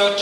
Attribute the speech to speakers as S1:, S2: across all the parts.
S1: Ciao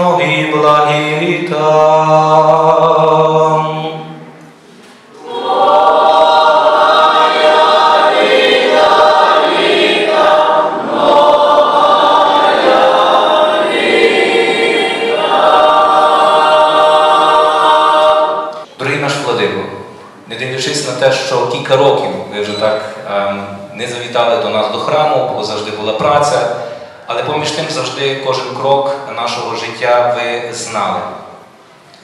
S1: Многі благі літа. Дорогий наш не дивлячись на те, що кілька років ви вже так ем, не завітали до нас до храму, бо завжди була праця, але поміж тим завжди кожен крок нашого життя ви знали.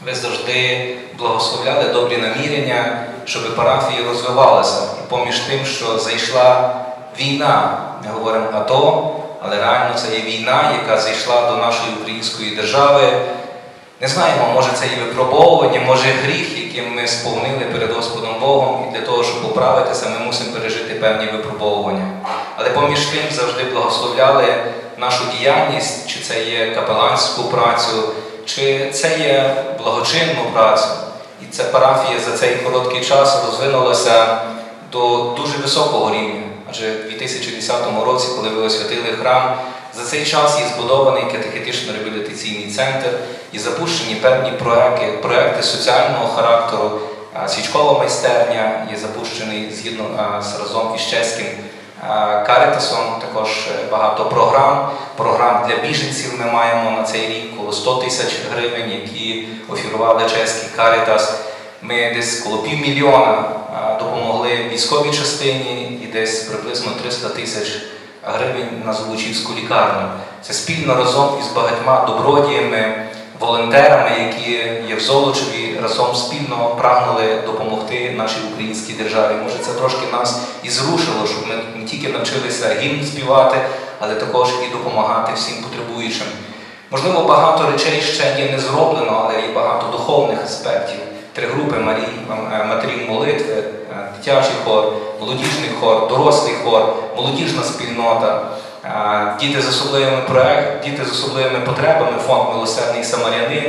S1: Ви завжди благословляли добрі намірення, щоб парафії розвивалися. І поміж тим, що зайшла війна, ми говоримо АТО, але реально це є війна, яка зайшла до нашої української держави. Не знаємо, може це і випробовування, може гріх, яким ми сповнили перед Господом Богом, і для того, щоб поправитися, ми мусимо пережити певні випробовування. Але поміж тим завжди благословляли діяльність, чи це є капеланську працю, чи це є благочинну працю. І ця парафія за цей короткий час розвинулася до дуже високого рівня. Адже в 2010 році, коли ви освятили храм, за цей час є збудований катехетично-реабілітаційний центр і запущені певні проекти, проекти соціального характеру. Свічкова майстерня є запущений згідно з разом із чеським Каритасом. Також е, багато програм. Програм для біженців ми маємо на цей рік коло 100 тисяч гривень, які офірували чеський Каритас. Ми десь коло півмільйона допомогли військовій частині і десь приблизно 300 тисяч гривень на Золочівську лікарню. Це спільно разом із багатьма добродіями, волонтерами, які є в Золочеві, разом спільно прагнули допомогти нашій українській державі. Може, це трошки нас і зрушило, щоб ми не тільки навчилися гімн співати, але також і допомагати всім потребуючим. Можливо, багато речей ще є не зроблено, але є багато духовних аспектів. Три групи е, матерів молитви, е, дитячий хор, молодіжний хор, дорослий хор, молодіжна спільнота, діти з особливими проект, діти з особливими потребами, фонд Милосердний Самарянин,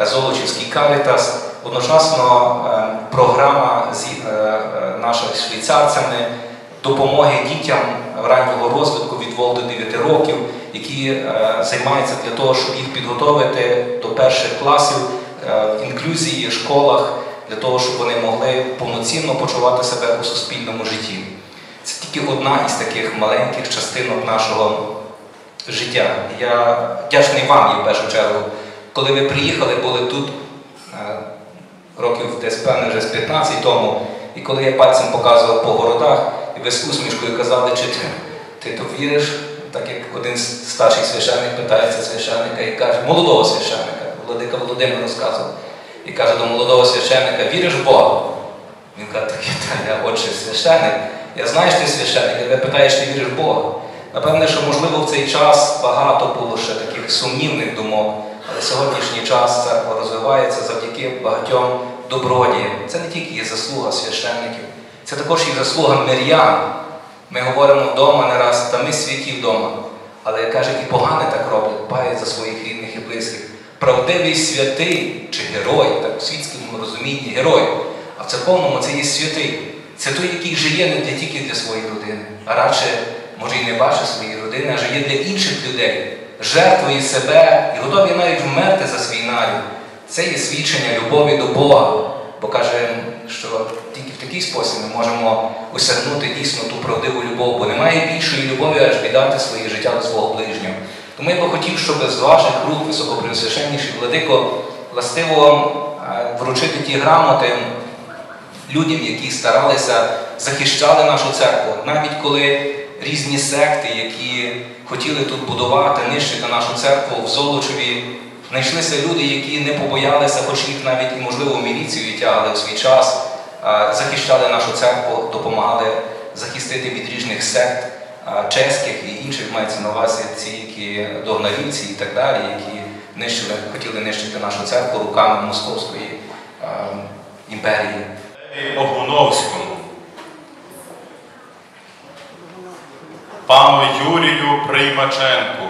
S1: е, Золочівський Карітас. Одночасно е, програма з е, нашими швейцарцями допомоги дітям раннього розвитку від 2 до 9 років, які займаються для того, щоб їх підготовити до перших класів в інклюзії, школах, для того, щоб вони могли повноцінно почувати себе у суспільному житті. Тільки одна із таких маленьких частинок нашого життя. Я вдячний вам в першу чергу. Коли ви приїхали, були тут е, років десь певне вже з 15 тому, і коли я пальцем показував по городах, і ви з усмішкою казали, чи ти, ти то віриш, так як один з старших священник питається священника і каже, молодого священника, Владика Володимир розказував, і каже до молодого священника, віриш в Бога? Він каже, так я, я отче священник. Я знаю, що ти священник, і тебе питаєш, ти віриш в Бога. Напевне, що можливо в цей час багато було ще таких сумнівних думок, але сьогоднішній час церква розвивається завдяки багатьом добродіям. Це не тільки є заслуга священників, це також і заслуга мирян. Ми говоримо вдома не раз, та ми святі вдома. Але каже, і погане так роблять, дбають за своїх рідних і близьких. Правдивий святий чи герой, так у світському розумінні герой, а в церковному це є святий. Це той, який живе не тільки для своєї родини, а радше, може, і не бачить своєї родини, а живе для інших людей, жертвує себе і готові навіть вмерти за свій нарід. Це є свідчення любові до Бога, бо каже, що тільки в такий спосіб ми можемо осягнути дійсно ту правдиву любов, бо немає більшої любові, аж віддати своє життя до свого ближнього. Тому я би хотів, щоб з ваших рук високопресвященніший владико властиво вручити ті грамоти людям, які старалися захищали нашу церкву, навіть коли різні секти, які хотіли тут будувати, нищити нашу церкву в Золочеві, знайшлися люди, які не побоялися, хоч їх навіть і можливо міліцію тягли в свій час, захищали нашу церкву, допомагали захистити від різних сект чеських і інших мається на увазі ці, які догнарівці і так далі, які нищили, хотіли нищити нашу церкву руками Московської імперії.
S2: Огуновському, пану Юрію Приймаченку,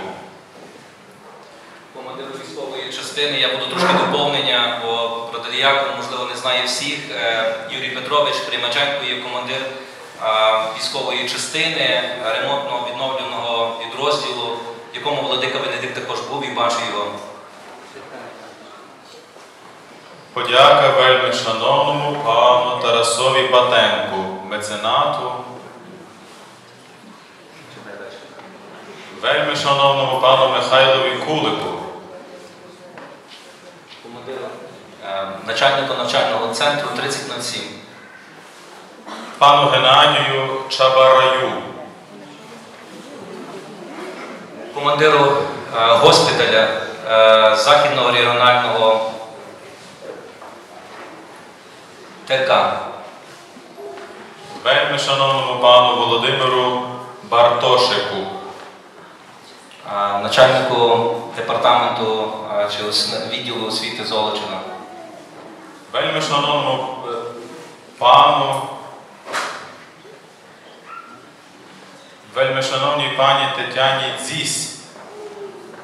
S1: Командиру військової частини я буду трошки доповнення, бо протидіякон, можливо, не знає всіх. Е, Юрій Петрович Примаченко є командир військової частини е, ремонтного відновленого підрозділу, в якому Владика Венедикт також був і бачу його.
S2: Подяка вельми шановному пану Тарасові Батенку, меценату, вельми шановному пану Михайлові Кулику,
S1: е, начальнику навчального центру 3007.
S2: пану Геннадію Чабараю,
S1: Командиру е, госпіталя е, Західного регіонального ТК.
S2: вельми шановному пану Володимиру Бартошику,
S1: начальнику департаменту чи відділу освіти Золочина,
S2: вельми шановному е, пану, вельми шановній пані Тетяні Дзісь,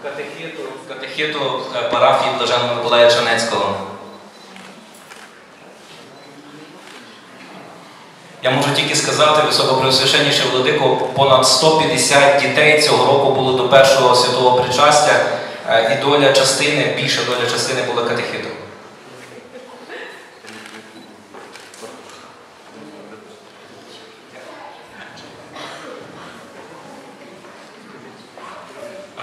S1: катехіту, катехіту е, парафії Блаженого Миколая Чанецького. Я можу тільки сказати, високопреосвященніший владико, понад 150 дітей цього року було до першого святого причастя, е, і доля частини, більша доля частини була катехітом.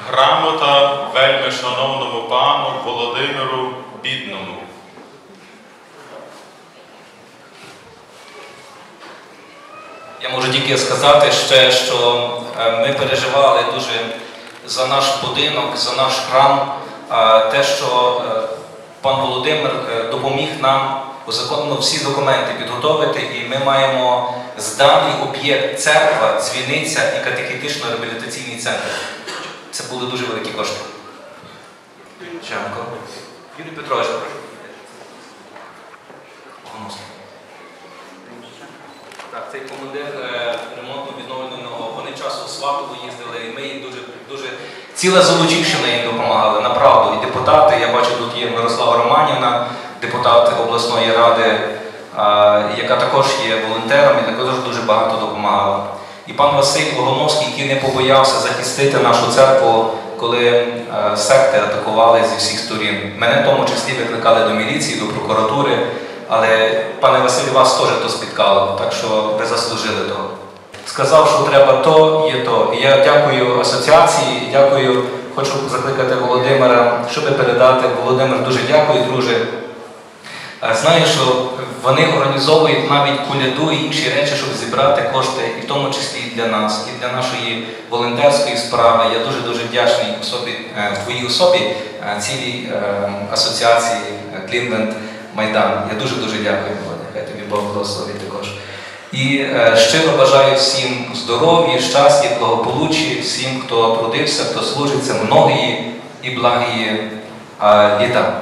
S2: грамота вельми шановному пану Володимиру Бідному.
S1: Можу тільки сказати ще, що е, ми переживали дуже за наш будинок, за наш храм, е, те, що е, пан Володимир допоміг нам узаконно всі документи підготовити, і ми маємо зданий об'єкт церква, дзвіниця і катехетично-реабілітаційний центр. Це були дуже великі кошти. Юрій Петрович. Гоносний. Командир е, ремонту відновленого, вони часу в Сватово їздили, і ми їм дуже, дуже ціла Золочівщина їм допомагала, направду. І депутати, я бачу, тут є Мирослава Романівна, депутат обласної ради, е, яка також є волонтером і також дуже багато допомагала. І пан Василь Логоновський, який не побоявся захистити нашу церкву, коли е, секти атакували зі всіх сторін. Мене в тому числі викликали до міліції, до прокуратури. Але, пане Василю, вас теж то спіткало, так що ви заслужили того. Сказав, що треба то, є то. І я дякую асоціації, дякую, хочу закликати Володимира, щоб передати. Володимир, дуже дякую, друже. Знаю, що вони організовують навіть куляду і інші речі, щоб зібрати кошти, і в тому числі і для нас, і для нашої волонтерської справи. Я дуже дуже вдячний особі, е, твоїй особі е, цілій е, асоціації Клівленд Майдан. Я дуже дуже дякую, Володя. Хай тобі Бог благословить також. І е, щиро бажаю всім здоров'я, щастя, благополуччя, всім, хто трудився, хто служиться, многії і благії е, літа.